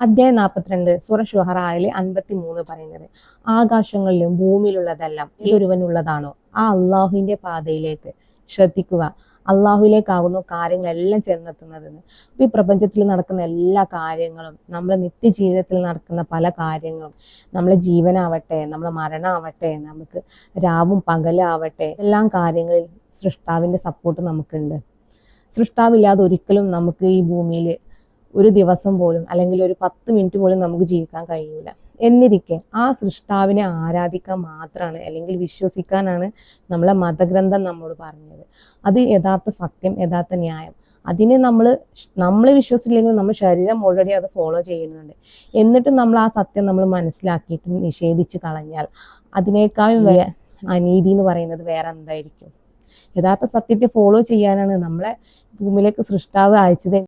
അധ്യായം നാൽപ്പത്തിരണ്ട് സൂറ ഷുഹറായിൽ അൻപത്തി മൂന്ന് പറയുന്നത്. ആകാശങ്ങളിലും ഭൂമിയിലുള്ളതെല്ലാം ഈ ഒരുവനുള്ളതാണോ? ആ അള്ളാഹുവിന്റെ പാതയിലേക്ക് ശ്രദ്ധിക്കുക. അള്ളാഹുവിലേക്കാകുന്നു കാര്യങ്ങളെല്ലാം ചെന്നെത്തുന്നതെന്ന്. അപ്പൊ ഈ പ്രപഞ്ചത്തിൽ നടക്കുന്ന എല്ലാ കാര്യങ്ങളും നമ്മുടെ നിത്യജീവിതത്തിൽ നടക്കുന്ന പല കാര്യങ്ങളും നമ്മളെ ജീവനാവട്ടെ നമ്മളെ മരണമാവട്ടെ നമുക്ക് രാവും പകലാവട്ടെ എല്ലാം കാര്യങ്ങളിൽ സൃഷ്ടാവിന്റെ സപ്പോർട്ട് നമുക്കുണ്ട്. സൃഷ്ടാവില്ലാതെ ഒരിക്കലും നമുക്ക് ഈ ഭൂമിയിൽ ഒരു ദിവസം പോലും അല്ലെങ്കിൽ ഒരു പത്ത് മിനിറ്റ് പോലും നമുക്ക് ജീവിക്കാൻ കഴിയൂല. എന്നിരിക്കെ ആ സൃഷ്ടാവിനെ ആരാധിക്കാൻ മാത്രമാണ് അല്ലെങ്കിൽ വിശ്വസിക്കാനാണ് നമ്മളെ മതഗ്രന്ഥം നമ്മോട് പറഞ്ഞത്. അത് യഥാർത്ഥ സത്യം യഥാർത്ഥ ന്യായം. അതിനെ നമ്മൾ നമ്മൾ വിശ്വസിച്ചില്ലെങ്കിൽ നമ്മൾ ശരീരം ഓൾറെഡി അത് ഫോളോ ചെയ്യുന്നുണ്ട്. എന്നിട്ട് നമ്മൾ ആ സത്യം നമ്മൾ മനസ്സിലാക്കിയിട്ട് നിഷേധിച്ച് കളഞ്ഞാൽ അതിനേക്കാളും അനീതി എന്ന് പറയുന്നത് വേറെ എന്തായിരിക്കും? യഥാർത്ഥ സത്യത്തെ ഫോളോ ചെയ്യാനാണ് നമ്മളെ ഭൂമിയിലേക്ക് സൃഷ്ടാവ് അയച്ചത്